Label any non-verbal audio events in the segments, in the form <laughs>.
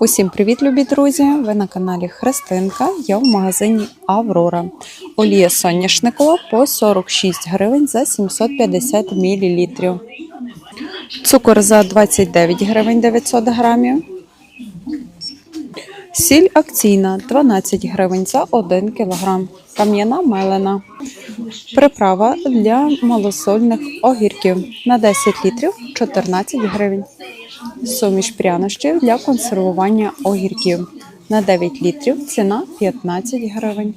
Усім привіт, любі друзі! Ви на каналі Христинка. Я в магазині Аврора. Олія соняшникова по 46 гривень за 750 мл. Цукор за 29 гривень 900 грамів. Сіль акційна 12 гривень за 1 кг. Кам'яна мелена. Приправа для малосольних огірків на 10 літрів 14 гривень. Суміш прянощів для консервування огірків на 9 літрів. Ціна 15 гривень.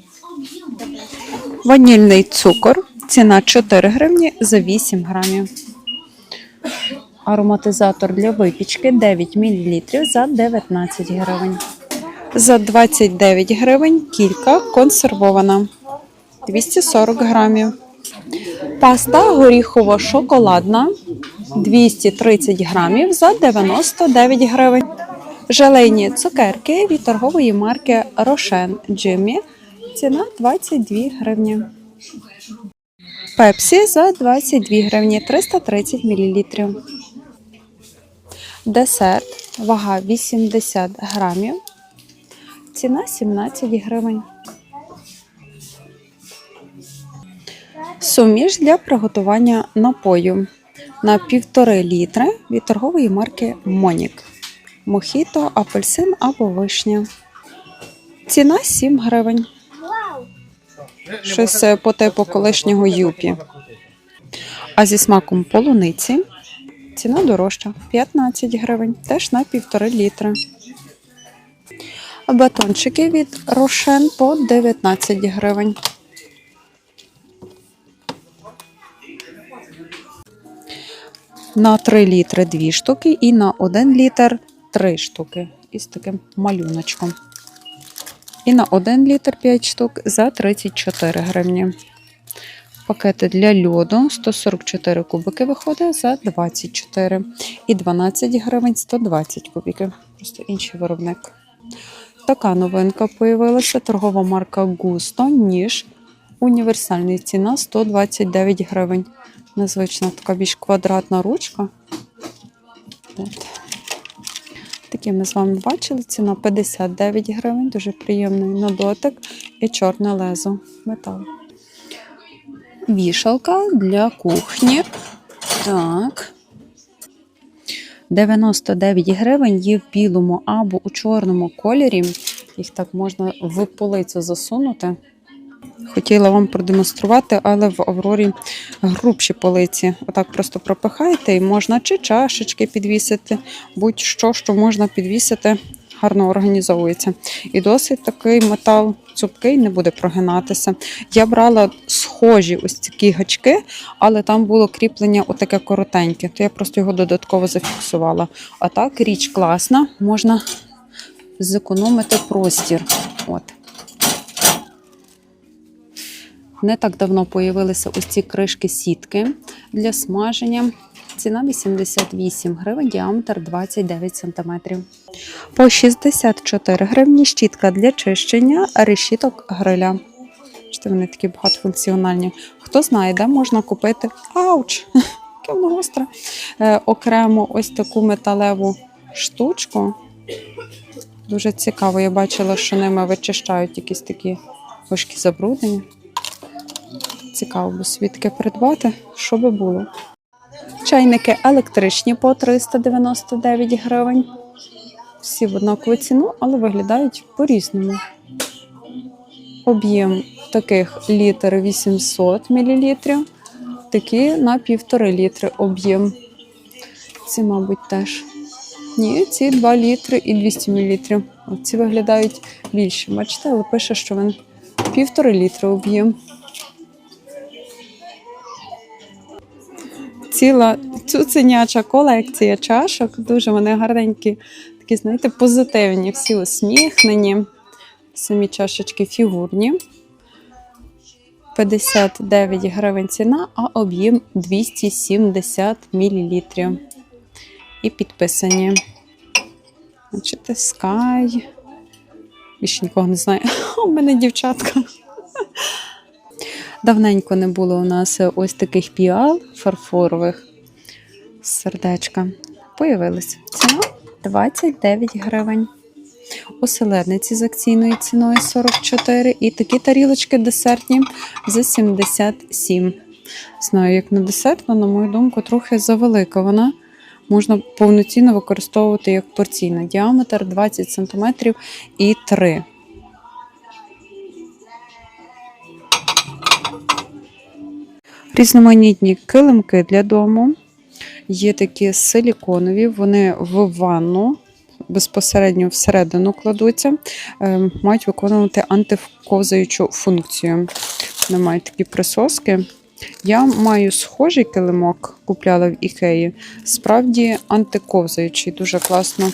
Ванільний цукор. Ціна 4 гривні за 8 грамів. Ароматизатор для випічки 9 мл за 19 гривень. За 29 гривень кілька консервована 240 грамів. Паста горіхово-шоколадна 230 грамів за 99 гривень. Желейні цукерки від торгової марки Рошен Джиммі. Ціна 22 гривні. Пепсі за 22 гривні 330 мл. Десерт. Вага 80 грамів. Ціна 17 гривень. Суміш для приготування напою на 1,5 літри від торгової марки Монік. Мохіто, апельсин або вишня. Ціна 7 гривень. Щось е, по типу колишнього юпі. А зі смаком полуниці ціна дорожча 15 гривень, теж на 1,5 літри. Батончики від Рошен по 19 гривень. На 3 літри 2 штуки і на 1 літр 3 штуки. Із таким малюночком. І на 1 літр 5 штук за 34 гривні. Пакети для льоду 144 кубики виходить за 24. І 12 гривень 120 кубиків. Просто інший виробник. Така новинка появилася. Торгова марка Густо, ніж універсальний ціна 129 гривень. Незвична така більш квадратна ручка. От. Такі ми з вами бачили. Ціна 59 гривень, дуже приємний на дотик і чорне лезо метал. Вішалка для кухні. Так. 99 гривень є в білому або у чорному кольорі. Їх так можна в полицю засунути. Хотіла вам продемонструвати, але в Аврорі грубші полиці. Отак просто пропихаєте і можна чи чашечки підвісити, будь-що, що можна підвісити, гарно організовується. І досить такий метал цупкий, не буде прогинатися. Я брала схожі ось такі гачки, але там було кріплення отаке коротеньке, то я просто його додатково зафіксувала. А так річ класна, можна зекономити простір. От. Не так давно появилися ось ці кришки сітки для смаження. Ціна 88 гривень, діаметр 29 см. По 64 гривні щітка для чищення решіток гриля. Бачите, вони такі багатофункціональні. Хто знає, де можна купити ауч! <laughs> Яке воно гостре. Е, окремо ось таку металеву штучку. Дуже цікаво, я бачила, що ними вичищають якісь такі важкі забруднення. Цікаво би свідки придбати, що би було. Чайники електричні по 399 гривень. Всі в однакову ціну, але виглядають по-різному. Об'єм таких літр 800 мл, такі на 1,5 літри об'єм. Ці, мабуть, теж. Ні, ці 2 літри і 200 мл. Ці виглядають більше. Бачите, але пише, що він 1,5 літри об'єм. ціла цуценяча колекція чашок. Дуже вони гарненькі, такі, знаєте, позитивні, всі усміхнені. Самі чашечки фігурні. 59 гривень ціна, а об'єм 270 мл. І підписані. Бачите, Sky. Більше нікого не знаю. <laughs> У мене дівчатка. Давненько не було у нас ось таких піал фарфорових сердечка. Появилися. Ціна 29 гривень. Оселедниці з акційною ціною 44 і такі тарілочки десертні за 77. Знаю, як на десерт, але, на мою думку, трохи завелика вона. Можна повноцінно використовувати як порційна. Діаметр 20 см і 3. Різноманітні килимки для дому. Є такі силіконові, вони в ванну безпосередньо всередину кладуться, е, мають виконувати антиковзаючу функцію. Вони мають такі присоски. Я маю схожий килимок, купляла в Ікеї. Справді антиковзаючий, дуже класно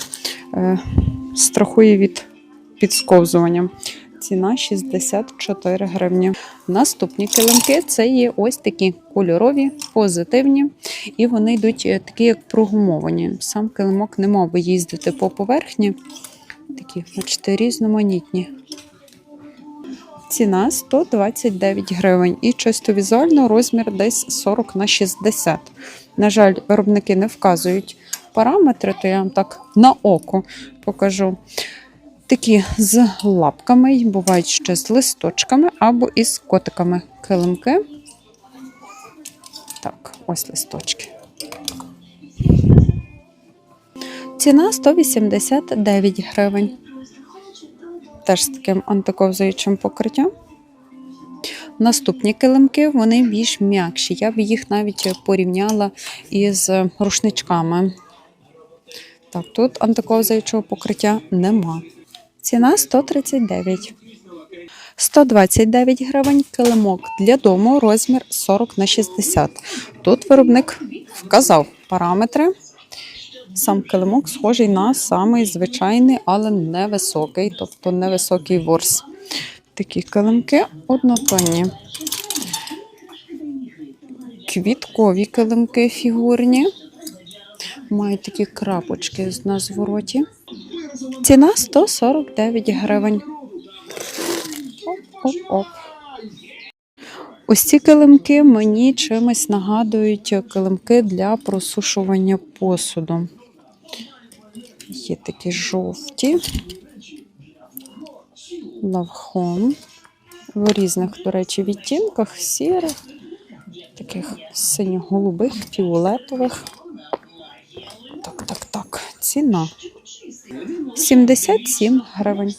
е, страхує від підсковзування. Ціна 64 гривні. Наступні килимки це є ось такі кольорові, позитивні, і вони йдуть е, такі, як прогумовані. Сам килимок не мав би їздити по поверхні. Такі, бачите, різноманітні. Ціна 129 гривень і чисто візуально розмір десь 40 на 60. На жаль, виробники не вказують параметри, то я вам так на око покажу. Такі з лапками, бувають ще з листочками або із котиками килимки. Так, ось листочки. Ціна 189 гривень. Теж з таким антиковзаючим покриттям. Наступні килимки вони більш м'якші. Я б їх навіть порівняла із рушничками. Так, тут антиковзаючого покриття нема. Ціна 139. 129 гривень килимок для дому, розмір 40 на 60. Тут виробник вказав параметри. Сам килимок схожий на самий звичайний, але невисокий, тобто невисокий ворс. Такі килимки однотонні. Квіткові килимки фігурні. Мають такі крапочки на звороті. Ціна 149 гривень. Оп-оп-оп. Ось ці килимки мені чимось нагадують килимки для просушування посуду. Є такі жовті, лавхом. В різних, до речі, відтінках, сірих, таких синьо-голубих, фіолетових. Так, так, так. Ціна 77 гривень.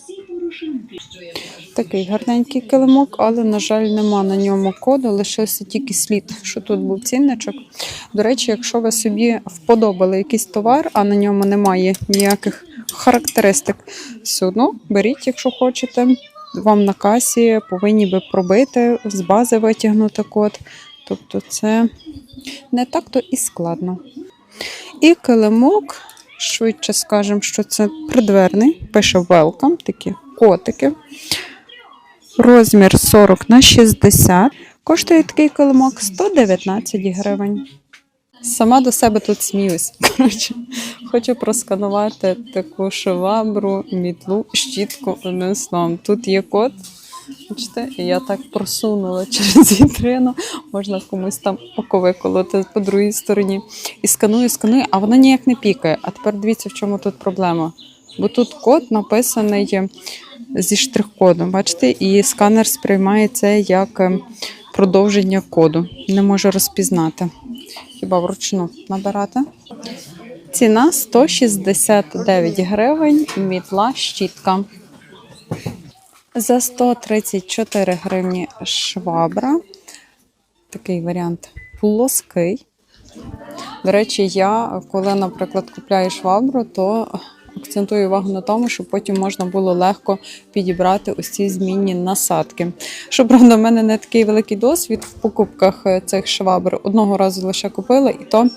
Такий гарненький килимок, але, на жаль, нема на ньому коду, лишився тільки слід, що тут був цінничок. До речі, якщо ви собі вподобали якийсь товар, а на ньому немає ніяких характеристик, все одно беріть, якщо хочете. Вам на касі повинні би пробити, з бази витягнути код. Тобто це не так-то і складно. І килимок, швидше скажемо, що це придверний, пише welcome, такі котики. Розмір 40 на 60. Коштує такий килимок 119 гривень. Сама до себе тут сміюсь. <laughs> Коротше, хочу просканувати таку швабру, мітлу, щітку одним словом. Тут є код. Бачите, я так просунула через вітрину, можна комусь там око виколоти по другій стороні. І сканую, сканую, а воно ніяк не пікає. А тепер дивіться, в чому тут проблема. Бо тут код написаний зі штрих-кодом, бачите, і сканер сприймає це як е, продовження коду. Не може розпізнати. Хіба вручну набирати? Ціна 169 гривень, мітла щітка. За 134 гривні швабра. Такий варіант плоский. До речі, я, коли, наприклад, купляю швабру, то акцентую увагу на тому, щоб потім можна було легко підібрати ось ці змінні насадки. Щоправда, в мене не такий великий досвід в покупках е, цих швабр. Одного разу лише купила, і то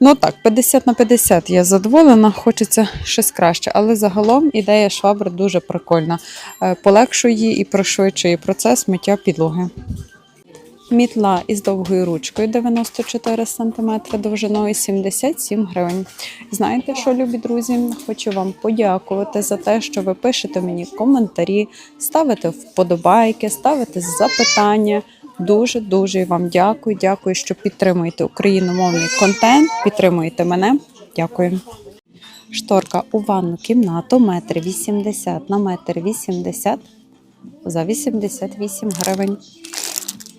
Ну так, 50 на 50 я задоволена, хочеться щось краще. Але загалом ідея швабри дуже прикольна. Е, Полегшує і пришвидшує процес миття підлоги. Мітла із довгою ручкою 94 см, довжиною 77 гривень. Знаєте що, любі друзі? Хочу вам подякувати за те, що ви пишете мені коментарі, ставите вподобайки, ставите запитання. Дуже дуже вам дякую. Дякую, що підтримуєте україномовний контент. Підтримуєте мене. Дякую. Шторка у ванну кімнату метр 80 на метр 80 за 88 гривень.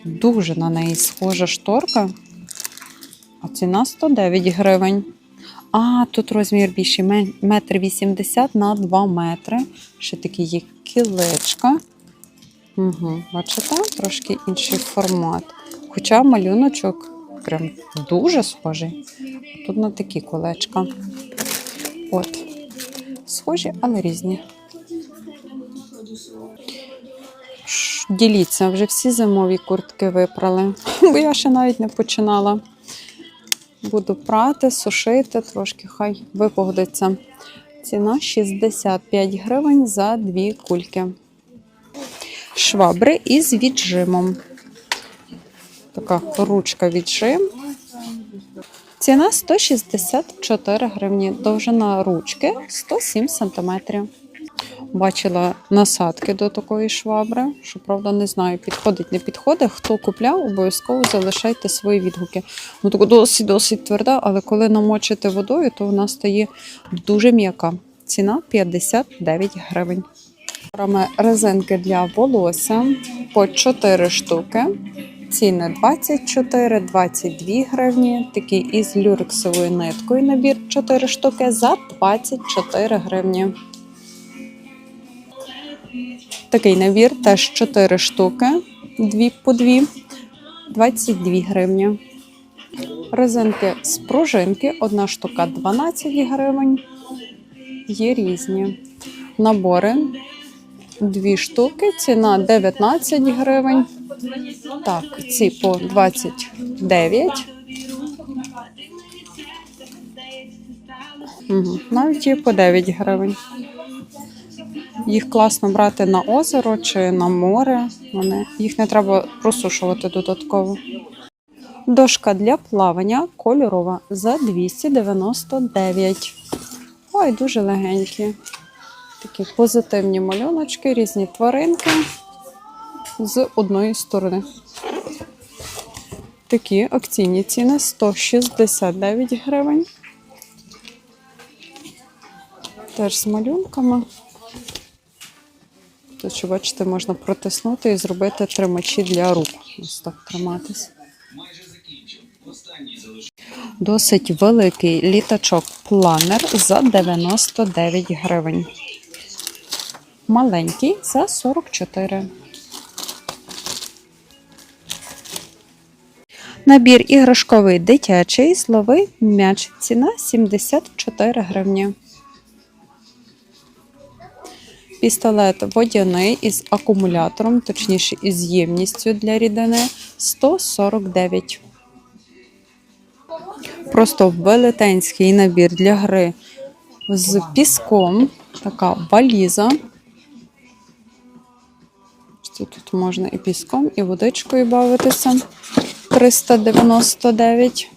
Дуже на неї схожа шторка. А ціна 109 гривень. А, тут розмір більший, метр 80 на 2 метри. Ще такі є кілечка. Угу, бачите, трошки інший формат. Хоча малюночок прям дуже схожий. Тут на такі колечка. От. Схожі, але різні. Діліться, вже всі зимові куртки випрали, <laughs> бо я ще навіть не починала. Буду прати, сушити, трошки хай випогодиться. Ціна 65 гривень за дві кульки. Швабри із віджимом. Така ручка віджим. Ціна 164 гривні. Довжина ручки 107 см. Бачила насадки до такої швабри. Щоправда, не знаю, підходить, не підходить. Хто купляв, обов'язково залишайте свої відгуки. Ну, така досить досить тверда, але коли намочите водою, то вона стає дуже м'яка. Ціна 59 гривень. Резинки для волосся по 4 штуки. Ціни 24-22 гривні. Такий із люрексовою ниткою набір 4 штуки за 24 гривні. Такий набір теж 4 штуки, 2 по 2, 22 гривні. Резинки з пружинки, одна штука 12 гривень. Є різні. Набори дві штуки, ціна 19 гривень. Так, ці по 29. Угу. Навіть є по 9 гривень. Їх класно брати на озеро чи на море. Вони, їх не треба просушувати додатково. Дошка для плавання кольорова за 299. Ой, дуже легенькі. Такі позитивні малюночки, різні тваринки з одної сторони. Такі акційні ціни 169 гривень. Теж з малюнками. Тут, що бачите, можна протиснути і зробити тримачі для рук. Ось так триматись. Досить великий літачок планер за 99 гривень. Маленький за 44. Набір іграшковий дитячий словий м'яч. Ціна 74 гривні. Пістолет водяний із акумулятором, точніше із ємністю для рідини 149. Просто велетенський набір для гри з піском. Така валіза. Що Тут можна і піском, і водичкою бавитися. 399.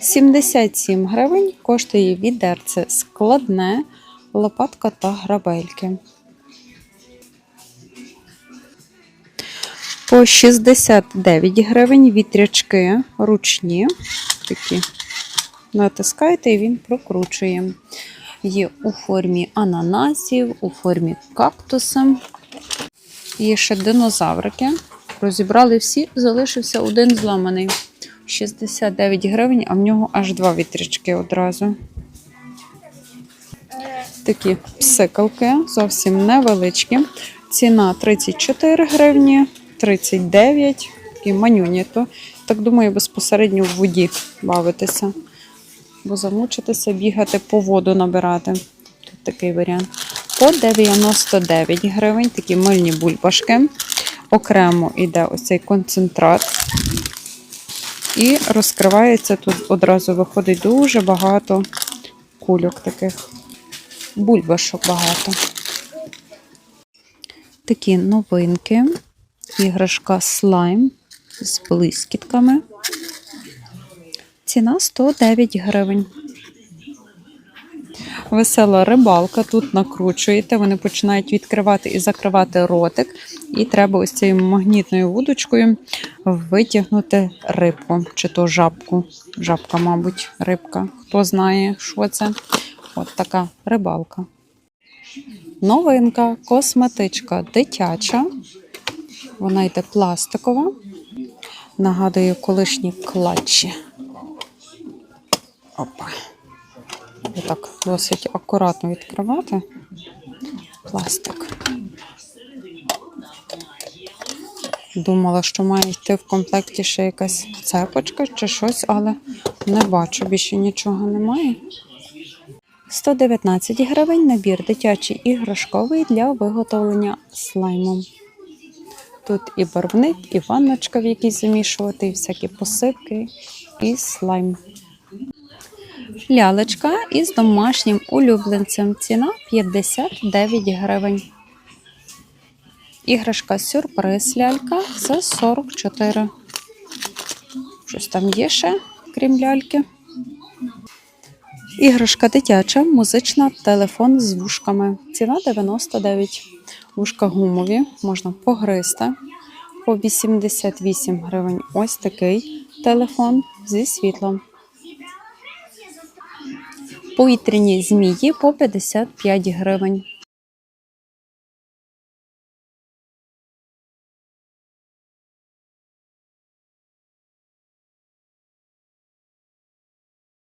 77 гривень коштує відерце складне, лопатка та грабельки. По 69 гривень вітрячки ручні. Такі. Натискаєте і він прокручує. Є у формі ананасів, у формі кактуса. Є ще динозаврики. Розібрали всі, залишився один зламаний. 69 гривень, а в нього аж два вітрячки одразу. Такі псикалки, зовсім невеличкі. Ціна 34 гривні, 39, такі манюні. То, так думаю, безпосередньо в воді бавитися. Бо замучитися, бігати по воду набирати. Тут такий варіант. По 99 гривень такі мильні бульбашки. Окремо йде ось цей концентрат. І розкривається тут одразу виходить дуже багато кульок таких. Бульбашок багато. Такі новинки. Іграшка слайм з блискітками. Ціна 109 гривень. Весела рибалка. Тут накручуєте, вони починають відкривати і закривати ротик. І треба ось цією магнітною вудочкою витягнути рибку, чи то жабку. Жабка, мабуть, рибка. Хто знає, що це. От така рибалка. Новинка, косметичка дитяча. Вона йде пластикова. Нагадує колишні клатчі. Опа. Так досить акуратно відкривати пластик. Думала, що має йти в комплекті ще якась цепочка чи щось, але не бачу, більше нічого немає. 119 гривень набір дитячий іграшковий для виготовлення слайму. Тут і барвник, і ванночка, в якій замішувати, і всякі посипки, і слайм. Лялечка із домашнім улюбленцем. Ціна 59 гривень. Іграшка сюрприз лялька за 44. Щось там є ще, крім ляльки. Іграшка дитяча, музична, телефон з вушками. Ціна 99. Вушка гумові, можна погризти. По 88 гривень. Ось такий телефон зі світлом. Повітряні змії по 55 гривень.